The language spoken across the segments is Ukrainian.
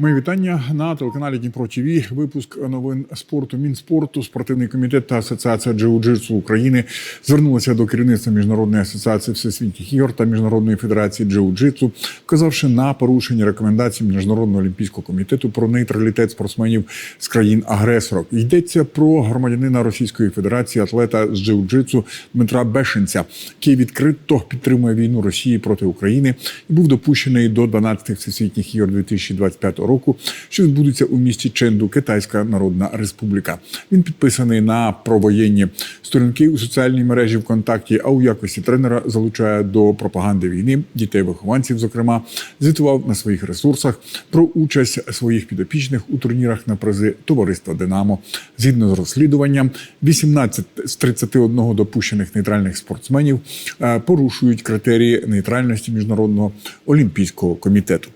Мої вітання на телеканалі Дніпро ТВ. Випуск новин спорту Мінспорту. Спортивний комітет та асоціація джиу-джитсу України звернулися до керівництва міжнародної асоціації всесвітніх ігор та міжнародної федерації джиу-джитсу, вказавши на порушення рекомендацій міжнародного олімпійського комітету про нейтралітет спортсменів з країн-агресорок. Йдеться про громадянина Російської Федерації, атлета з джиу-джитсу Дмитра Бешенця, який відкрито підтримує війну Росії проти України і був допущений до 12-х всесвітніх ігор 2025 року, що відбудуться у місті Ченду, Китайська Народна Республіка. Він підписаний на провоєнні сторінки у соціальній мережі ВКонтакті, а у якості тренера залучає до пропаганди війни дітей-вихованців. Зокрема, звітував на своїх ресурсах про участь своїх підопічних у турнірах на призи товариства Динамо. Згідно з розслідуванням, 18 з 31 допущених нейтральних спортсменів е, порушують критерії нейтральності міжнародного олімпійського комітету.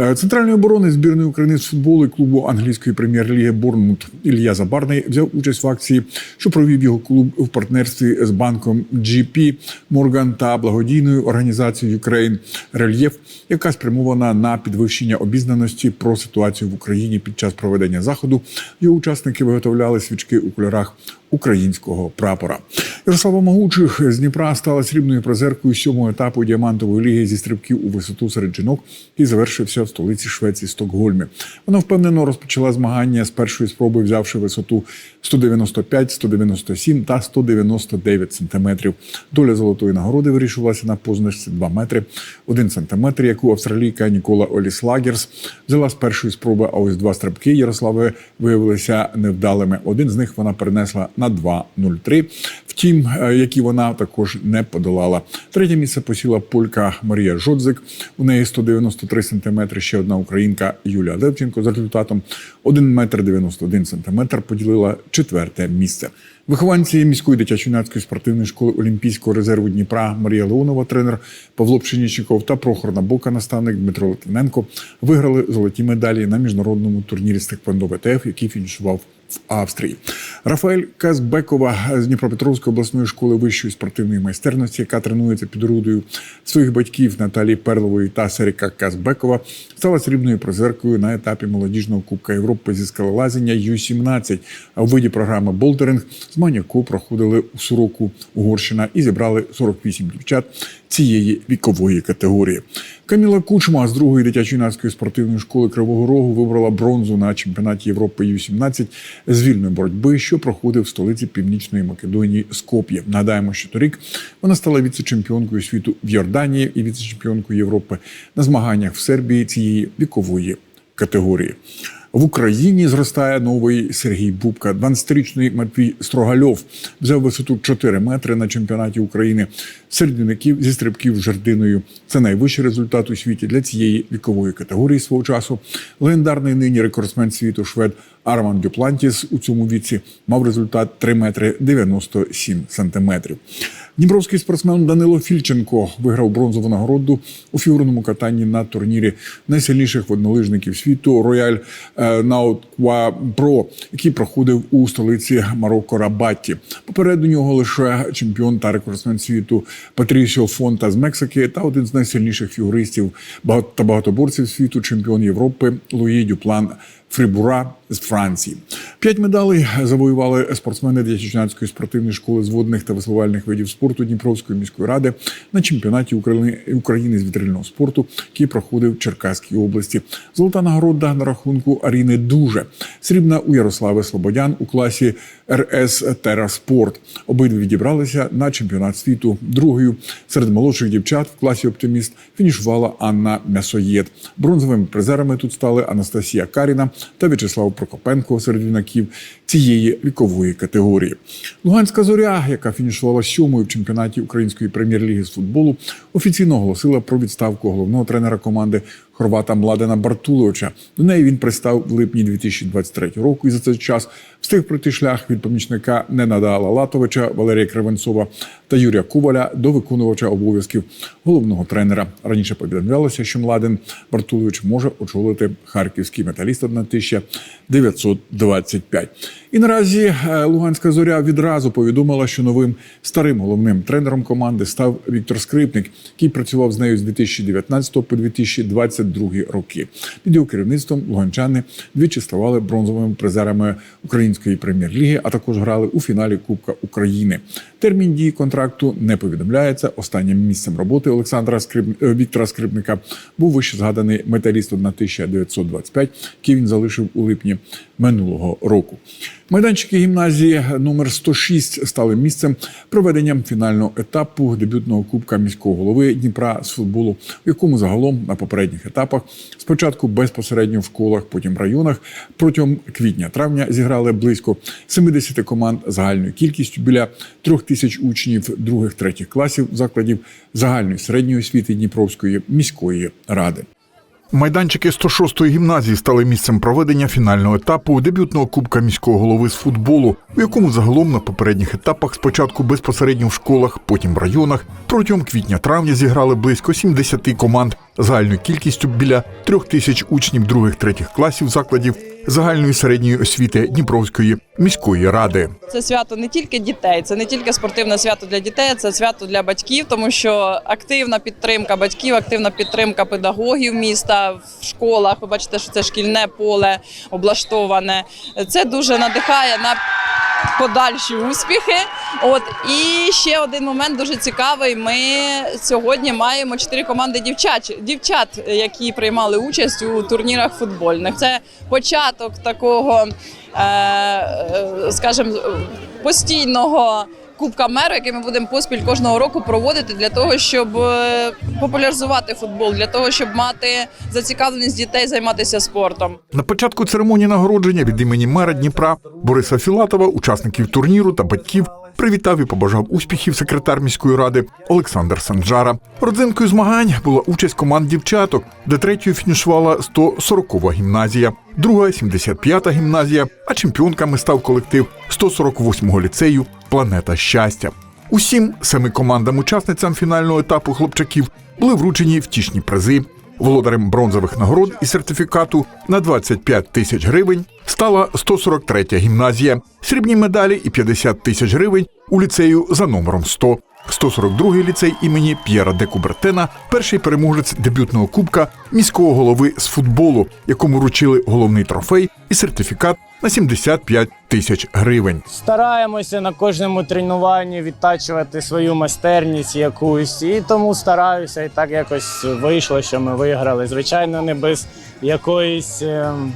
Е, Центральної оборони збірної України з футболу клубу англійської прем'єр-ліги Борнмут Ілля Забарний взяв участь в акції, що провів його клуб в партнерстві з банком GP Morgan та благодійною організацією Ukraine Рельєф, яка спрямована на підвищення обізнаності про ситуацію в Україні під час проведення заходу. Його учасники виготовляли свічки у кольорах українського прапора. Ярослава Могучих з Дніпра стала срібною призеркою сьомого етапу діамантової ліги зі стрибків у висоту серед жінок і завершився в столиці Швеції Стокгольмі. Вона впевнено розпочала змагання з першої спроби, взявши висоту 195, 197 та 199 сантиметрів. Доля золотої нагороди вирішувалася на позначці 2 метри 1 сантиметр, яку австралійка Нікола Оліслагерс взяла з першої спроби. А ось два стрибки Ярослави виявилися невдалими. Один з них вона перенесла на 2.03. Втім, е, які вона також не подолала. Третє місце посіла полька Марія Жодзик. У неї 193 сантиметри. Ще одна українка Юлія Левченко з результатом 1 метр 91 сантиметр поділила четверте місце. Вихованці міської дитячо-юнацької спортивної школи Олімпійського резерву Дніпра Марія Леонова, тренер Павло Пшенічников та Прохор Набока, наставник Дмитро Литвиненко виграли золоті медалі на міжнародному турнірі з Теквондо ВТФ, який фінішував в Австрії. Рафаель Казбекова з Дніпропетровської обласної школи вищої спортивної майстерності, яка тренується під орудою своїх батьків Наталії Перлової та Серіка Казбекова, стала срібною призеркою на етапі молодіжного Кубка Європи зі скалолазіння Ю-17 а у виді програми Болдеринг з Маняку проходили у Суроку Угорщина і зібрали 48 дівчат цієї вікової категорії. Каміла Кучма з другої дитячо-юнацької спортивної школи Кривого Рогу вибрала бронзу на чемпіонаті Європи Ю-17 з вільної боротьби, що проходив в столиці Північної Македонії Скоп'є. Нагадаємо, що торік вона стала віце-чемпіонкою світу в Йорданії і віце-чемпіонкою Європи на змаганнях в Сербії цієї вікової категорії. В Україні зростає новий Сергій Бубка. 12-річний Матвій Строгальов взяв висоту 4 метри на чемпіонаті України середників зі стрибків жердиною. Це найвищий результат у світі для цієї вікової категорії свого часу. Легендарний нині рекордсмен світу швед Арман Дюплантіс у цьому віці мав результат 3 метри 97 сантиметрів. Дніпровський спортсмен Данило Фільченко виграв бронзову нагороду у фігурному катанні на турнірі найсильніших воднолижників світу Рояль Науква Про, який проходив у столиці Марокко Рабатті. Попереду нього лише чемпіон та рекордсмен світу Патрісіо Фонта з Мексики та один з найсильніших фігуристів та багатоборців світу, чемпіон Європи Луї Дюплан Фрібура з Франції. П'ять медалей завоювали спортсмени дитячо-юнацької спортивної школи з водних та веслувальних видів спорту Дніпровської міської ради на чемпіонаті України України з вітрильного спорту, який проходив в Черкаській області. Золота нагорода на рахунку Аріни Дуже, срібна у Ярослави Слободян у класі РС Тераспорт. Обидві відібралися на чемпіонат світу. Другою серед молодших дівчат в класі Оптиміст фінішувала Анна М'ясоєд. Бронзовими призерами тут стали Анастасія Каріна та В'ячеслав Прокопенко серед юнаків цієї вікової категорії. Луганська зоря, яка фінішувала сьомою в чемпіонаті української прем'єр-ліги з футболу, офіційно оголосила про відставку головного тренера команди хорвата Младена Бартуловича. До неї він пристав в липні 2023 року і за цей час встиг пройти шлях від помічника Ненадала Латовича Валерія Кривенцова та Юрія Коваля до виконувача обов'язків головного тренера. Раніше повідомлялося, що Младен Бартулович може очолити харківський металіст 1925. І наразі е, Луганська зоря відразу повідомила, що новим старим головним тренером команди став Віктор Скрипник, який працював з нею з 2019 по 2022 роки. Під його керівництвом луганчани двічі ставали бронзовими призерами української прем'єр-ліги, а також грали у фіналі Кубка України. Термін дії контракту не повідомляється. Останнім місцем роботи Олександра Скрип... е, Віктора Скрипника був вище згаданий металіст 1925, який він залишив у липні минулого року. Майданчики гімназії номер 106 стали місцем проведення фінального етапу дебютного кубка міського голови Дніпра з футболу, в якому загалом на попередніх етапах спочатку безпосередньо в школах, потім в районах протягом квітня-травня зіграли близько 70 команд загальною кількістю біля трьох тисяч учнів других третіх класів закладів загальної середньої освіти Дніпровської міської ради. Майданчики 106-ї гімназії стали місцем проведення фінального етапу дебютного кубка міського голови з футболу, у якому загалом на попередніх етапах спочатку безпосередньо в школах, потім в районах. Протягом квітня-травня зіграли близько 70 команд загальною кількістю біля трьох тисяч учнів других третіх класів закладів загальної середньої освіти Дніпровської міської ради. Це свято не тільки дітей, це не тільки спортивне свято для дітей, це свято для батьків, тому що активна підтримка батьків, активна підтримка педагогів міста в школах. Ви бачите, що це шкільне поле облаштоване. Це дуже надихає на подальші успіхи. От і ще один момент дуже цікавий. Ми сьогодні маємо чотири команди дівчат, дівчат, які приймали участь у турнірах футбольних. Це початок такого, е, е, скажімо, постійного. Кубка меру, який ми будемо поспіль кожного року проводити для того, щоб е, популяризувати футбол, для того, щоб мати зацікавленість дітей займатися спортом. На початку церемонії нагородження від імені мера Дніпра Бориса Філатова, учасників турніру та батьків. Привітав і побажав успіхів секретар міської ради Олександр Санджара. Родзинкою змагань була участь команд дівчаток, де третьою фінішувала 140-ва гімназія, друга 75-та гімназія, а чемпіонками став колектив 148-го ліцею Планета щастя. Усім семи командам-учасницям фінального етапу хлопчаків були вручені втішні призи. Володарем бронзових нагород і сертифікату на 25 тисяч гривень стала 143-я гімназія, срібні медалі і 50 тисяч гривень у ліцею за номером 100. 142-й ліцей імені П'єра де Кубертена, перший переможець дебютного кубка міського голови з футболу, якому вручили головний трофей і сертифікат на 75 тисяч гривень. Стараємося на кожному тренуванні відтачувати свою майстерність якусь, і тому стараюся, і так якось вийшло, що ми виграли. Звичайно, не без якоїсь ем,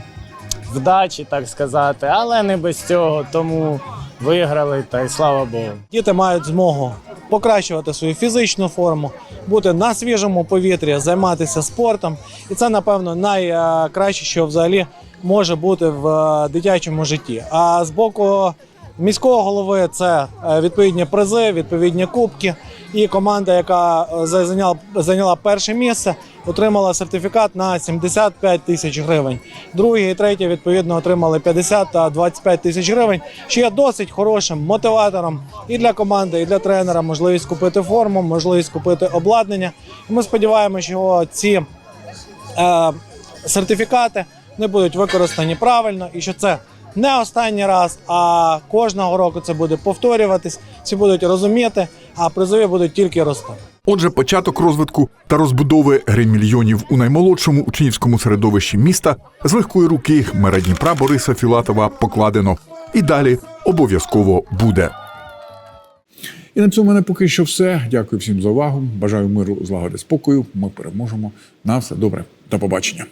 вдачі, так сказати, але не без цього. Тому виграли, та й слава Богу. Діти мають змогу покращувати свою фізичну форму, бути на свіжому повітрі, займатися спортом. І це, напевно, найкраще, що взагалі може бути в е, дитячому житті. А з боку міського голови це е, відповідні призи, відповідні кубки. І команда, яка е, зайняла, перше місце, отримала сертифікат на 75 тисяч гривень. Друге і третє, відповідно, отримали 50 та 25 тисяч гривень, що є досить хорошим мотиватором і для команди, і для тренера. Можливість купити форму, можливість купити обладнання. І ми сподіваємося, що ці е, сертифікати не будуть використані правильно і що це не останній раз, а кожного року це буде повторюватись. Всі будуть розуміти, а призові будуть тільки рости. Отже, початок розвитку та розбудови гримільйонів у наймолодшому учнівському середовищі міста з легкої руки мера Дніпра Бориса Філатова покладено. І далі обов'язково буде. І на цьому мене поки що все. Дякую всім за увагу. Бажаю миру, злагоди, спокою. Ми переможемо. На все добре. До побачення.